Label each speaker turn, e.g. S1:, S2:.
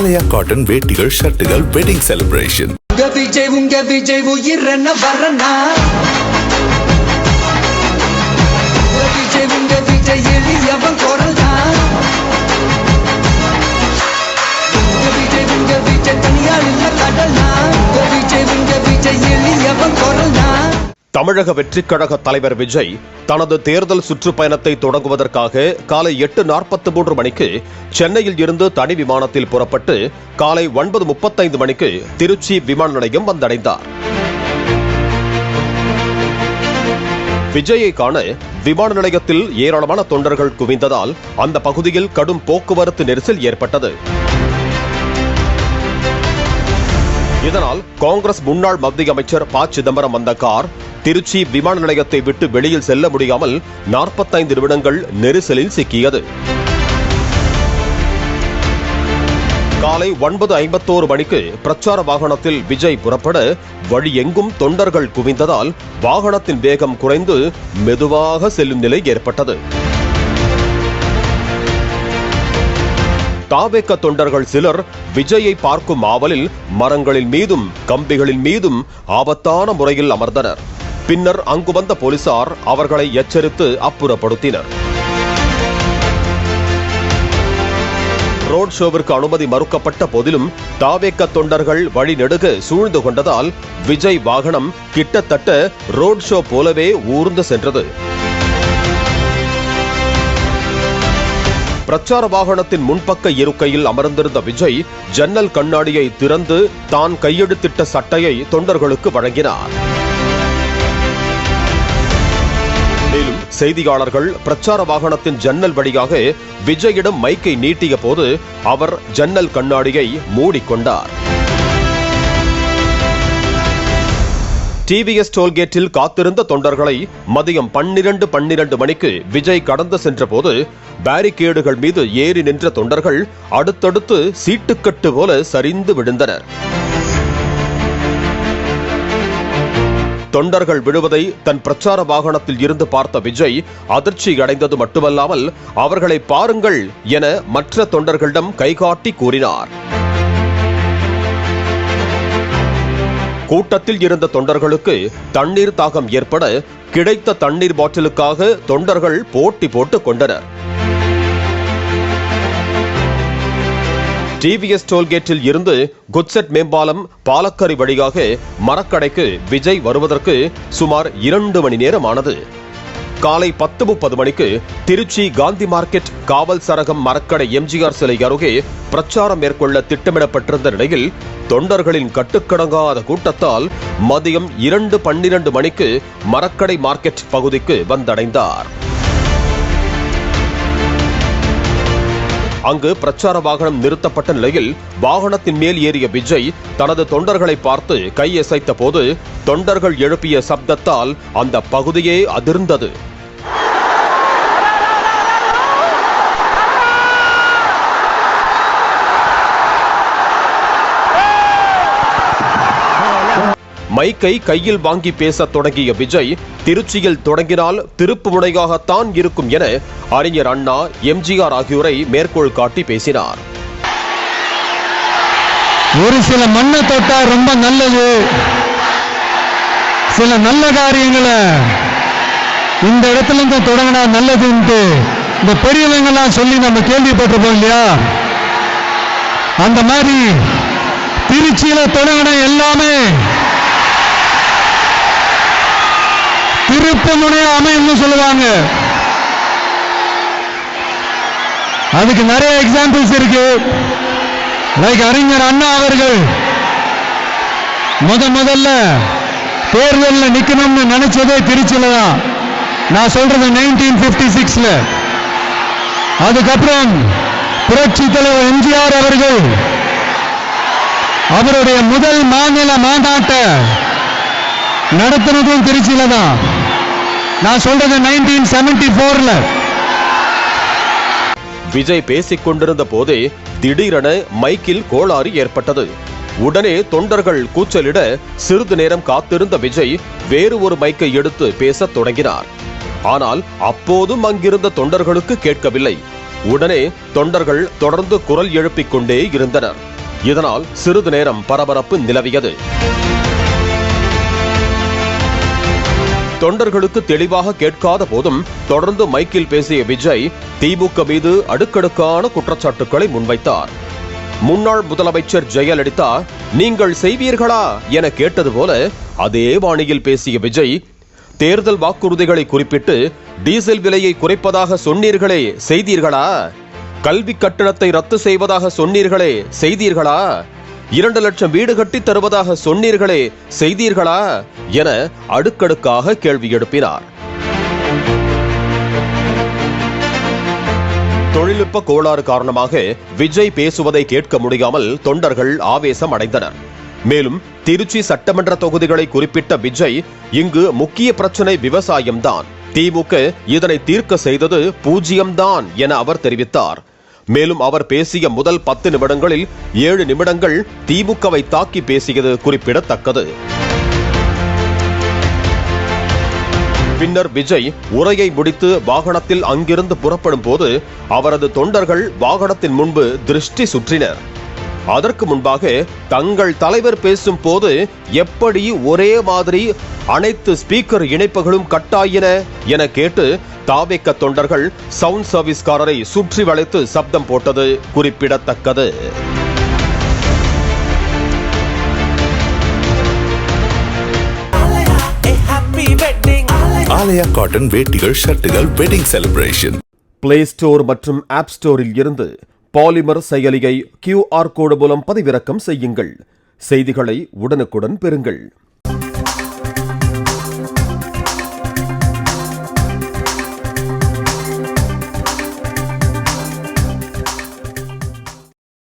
S1: ஆலயா cotton வேட்டிகள் ஷர்ட்டுகள் wedding celebration
S2: உங்க விஜய் உங்க விஜய் உயிரன வரனா உங்க விஜய் உங்க
S3: தமிழக வெற்றிக் கழக தலைவர் விஜய் தனது தேர்தல் சுற்றுப்பயணத்தை தொடங்குவதற்காக காலை எட்டு நாற்பத்தி மூன்று மணிக்கு சென்னையில் இருந்து தனி விமானத்தில் புறப்பட்டு காலை ஒன்பது முப்பத்தைந்து மணிக்கு திருச்சி விமான நிலையம் வந்தடைந்தார். விஜயை காண விமான நிலையத்தில் ஏராளமான தொண்டர்கள் குவிந்ததால் அந்த பகுதியில் கடும் போக்குவரத்து நெரிசல் ஏற்பட்டது. இதனால் காங்கிரஸ் முன்னாள் மத்திய அமைச்சர் ப. சிதம்பரம் வந்த கார் திருச்சி விமான நிலையத்தை விட்டு வெளியில் செல்ல முடியாமல் நாற்பத்தைந்து நிமிடங்கள் நெரிசலில் சிக்கியது. காலை ஒன்பது ஐம்பத்தோரு மணிக்கு பிரச்சார வாகனத்தில் விஜய் புறப்பட வழி எங்கும் தொண்டர்கள் குவிந்ததால் வாகனத்தின் வேகம் குறைந்து மெதுவாக செல்லும் நிலை ஏற்பட்டது. தாவேக்க தொண்டர்கள் சிலர் விஜயை பார்க்கும் ஆவலில் மரங்களின் மீதும் கம்பிகளின் மீதும் ஆபத்தான முறையில் அமர்ந்தனர். பின்னர் அங்கு வந்த போலீசார் அவர்களை எச்சரித்து அப்புறப்படுத்தினர். ரோட் ஷோவிற்கு அனுமதி மறுக்கப்பட்ட போதிலும் தாவேக்க தொண்டர்கள் வழி நெடுக சூழ்ந்து கொண்டதால் விஜய் வாகனம் கிட்டத்தட்ட ரோட் ஷோ போலவே ஊர்ந்து சென்றது. பிரச்சார வாகனத்தின் முன்பக்க இருக்கையில் அமர்ந்திருந்த விஜய் ஜன்னல் கண்ணாடியை திறந்து தான் கையெழுத்திட்ட சட்டையை தொண்டர்களுக்கு வழங்கினார். மேலும் செய்தியாளர்கள் பிரச்சார வாகனத்தின் ஜன்னல் வழியாக விஜயிடம் மைக்கை நீட்டிய போது அவர் ஜன்னல் கண்ணாடியை மூடிக்கொண்டார். டிவிஎஸ் டோல்கேட்டில் காத்திருந்த தொண்டர்களை மதியம் பன்னிரண்டு பன்னிரண்டு மணிக்கு விஜய் கடந்து சென்றபோது பேரிகேடுகள் மீது ஏறி நின்ற தொண்டர்கள் அடுத்தடுத்து சீட்டுக்கட்டு போல சரிந்து விழுந்தனர். தொண்டர்கள் விழுவதை தன் பிரச்சார வாகனத்தில் இருந்து பார்த்த விஜய் அதிர்ச்சி அடைந்தது மட்டுமல்லாமல் அவர்களை பாருங்கள் என மற்ற தொண்டர்களிடம் கைகாட்டி கூறினார். கூட்டத்தில் இருந்த தொண்டர்களுக்கு தண்ணீர் தாகம் ஏற்பட கிடைத்த தண்ணீர் பாட்டிலுக்காக தொண்டர்கள் போட்டி போட்டுக் கொண்டனர். டிவிஎஸ் டோல்கேட்டில் இருந்து குட்செட் மேம்பாலம் பாலக்கரை வழியாக மரக்கடைக்கு விஜய் வருவதற்கு சுமார் இரண்டு மணி நேரம் ஆனது காலை பத்து முப்பது மணிக்கு திருச்சி காந்தி மார்க்கெட் காவல் சரகம் மரக்கடை எம்ஜிஆர் சிலை அருகே பிரச்சாரம் மேற்கொள்ள திட்டமிடப்பட்டிருந்த நிலையில் தொண்டர்களின் கட்டுக்கடங்காத கூட்டத்தால் மதியம் இரண்டு பன்னிரண்டு மணிக்கு மரக்கடை மார்க்கெட் பகுதிக்கு வந்தடைந்தார். அங்கு பிரச்சார வாகனம் நிறுத்தப்பட்ட நிலையில் வாகனத்தின் மேல் ஏறிய விஜய் தனது தொண்டர்களை பார்த்து கையசைத்த போது தொண்டர்கள் எழுப்பிய சப்தத்தால் அந்த பகுதியே அதிர்ந்தது. மைக்கை கையில் வாங்கி பேச தொடங்கிய விஜய் திருச்சியில் தொடங்கினால் திருப்பு முனையாகத்தான் இருக்கும் என அறிஞர் அண்ணா எம்ஜிஆர் ஆகியோரை மேற்கோள் காட்டி பேசினார்.
S4: ஒரு சில மண்ணை தொட்டா ரொம்ப நல்லது. சில நல்ல காரியங்களை இந்த இடத்துல இருந்து தொடங்கினா நல்லதுன்ட்டு இந்த பெரியவங்கெல்லாம் சொல்லி நம்ம கேள்விப்பட்டிருப்போம் இல்லையா? அந்த மாதிரி திருச்சியில தொடங்கின எல்லாமே திருப்பு முனைய அமையும்னு சொல்லுவாங்க. அதுக்கு நிறைய எக்ஸாம்பிள்ஸ் இருக்கு. லைக் அறிஞர் அண்ணா அவர்கள். முத முதல்ல தேர்தலில் நிற்கணும்னு நினைச்சதே திருச்சியில தான். நான் சொல்றது நைன்டீன் பிப்டி சிக்ஸ்ல அதுக்கப்புறம் புரட்சி தலைவர் எம்ஜிஆர் அவர்கள். அவருடைய முதல் மாநில மாநாட்டை நடத்தினதும் திருச்சியில தான். நான் சொல்றது நைன்டீன் செவன்டி போர்ல
S3: விஜய் பேசிக் கொண்டிருந்த போதே திடீரென மைக்கில் கோளாறு ஏற்பட்டது. உடனே தொண்டர்கள் கூச்சலிட சிறிது நேரம் காத்திருந்த விஜய் வேறு ஒரு மைக்கை எடுத்து பேசத் தொடங்கினார். ஆனால் அப்போதும் அங்கிருந்த தொண்டர்களுக்கு கேட்கவில்லை. உடனே தொண்டர்கள் தொடர்ந்து குரல் எழுப்பிக் கொண்டே இருந்தனர். இதனால் சிறிது நேரம் பரபரப்பு நிலவியது. தொண்டர்களுக்கு தெளிவாக கேட்காத போதும் தொடர்ந்து மைக்கில் பேசிய விஜய் திமுக மீது அடுக்கடுக்கான குற்றச்சாட்டுக்களை முன்வைத்தார். முன்னாள் முதலமைச்சர் ஜெயலலிதா நீங்கள் செய்வீர்களா? என கேட்டது போல அதே வாணியில் பேசிய விஜய் தேர்தல் வாக்குறுதிகளை குறிப்பிட்டு டீசல் விலையை குறைப்பதாக சொன்னீர்களே செய்தீர்களா? கல்வி கட்டணத்தை ரத்து செய்வதாக சொன்னீர்களே செய்தீர்களா? இரண்டு லட்சம் வீடு கட்டித் தருவதாக சொன்னீர்களே செய்தீர்களா? என அடுக்கடுக்காக கேள்வி எழுப்பினார். தொழில்நுட்ப கோளாறு காரணமாக விஜய் பேசுவதை கேட்க முடியாமல் தொண்டர்கள் ஆவேசம் அடைந்தனர். மேலும் திருச்சி சட்டமன்ற தொகுதிகளை குறிப்பிட்ட விஜய் இங்கு முக்கிய பிரச்சனை விவசாயம்தான். திமுக இதனை தீர்க்க செய்தது பூஜ்ஜியம்தான் என அவர் தெரிவித்தார். மேலும் அவர் பேசிய முதல் பத்து நிமிடங்களில் ஏழு நிமிடங்கள் திமுகவை தாக்கி பேசியது குறிப்பிடத்தக்கது. பின்னர் விஜய் உரையை முடித்து வாகனத்தில் அங்கிருந்து புறப்படும் போது அவரது தொண்டர்கள் வாகனத்தின் முன்பு திருஷ்டி சுற்றினர். அதற்கு முன்பாக தங்கள் தலைவர் பேசும் போது எப்படி ஒரே மாதிரி அனைத்து ஸ்பீக்கர் இணைப்புகளும் கட்டாயின என கேட்டு தாவேக்க தொண்டர்கள் சவுண்ட் சர்வீஸ்காரரை சுற்றி வளைத்து சப்தம் போட்டது குறிப்பிடத்தக்கது.
S1: ஆலயா காட்டன் வேட்டிகள் ஷர்ட்டுகள் வெட்டிங் செலிப்ரேஷன்
S3: பிளே ஸ்டோர் மற்றும் ஆப் ஸ்டோரில் இருந்து பாலிமர் செயலியை கியூஆர் கோடு மூலம் பதிவிறக்கம் செய்யுங்கள். செய்திகளை உடனுக்குடன் பெறுங்கள்.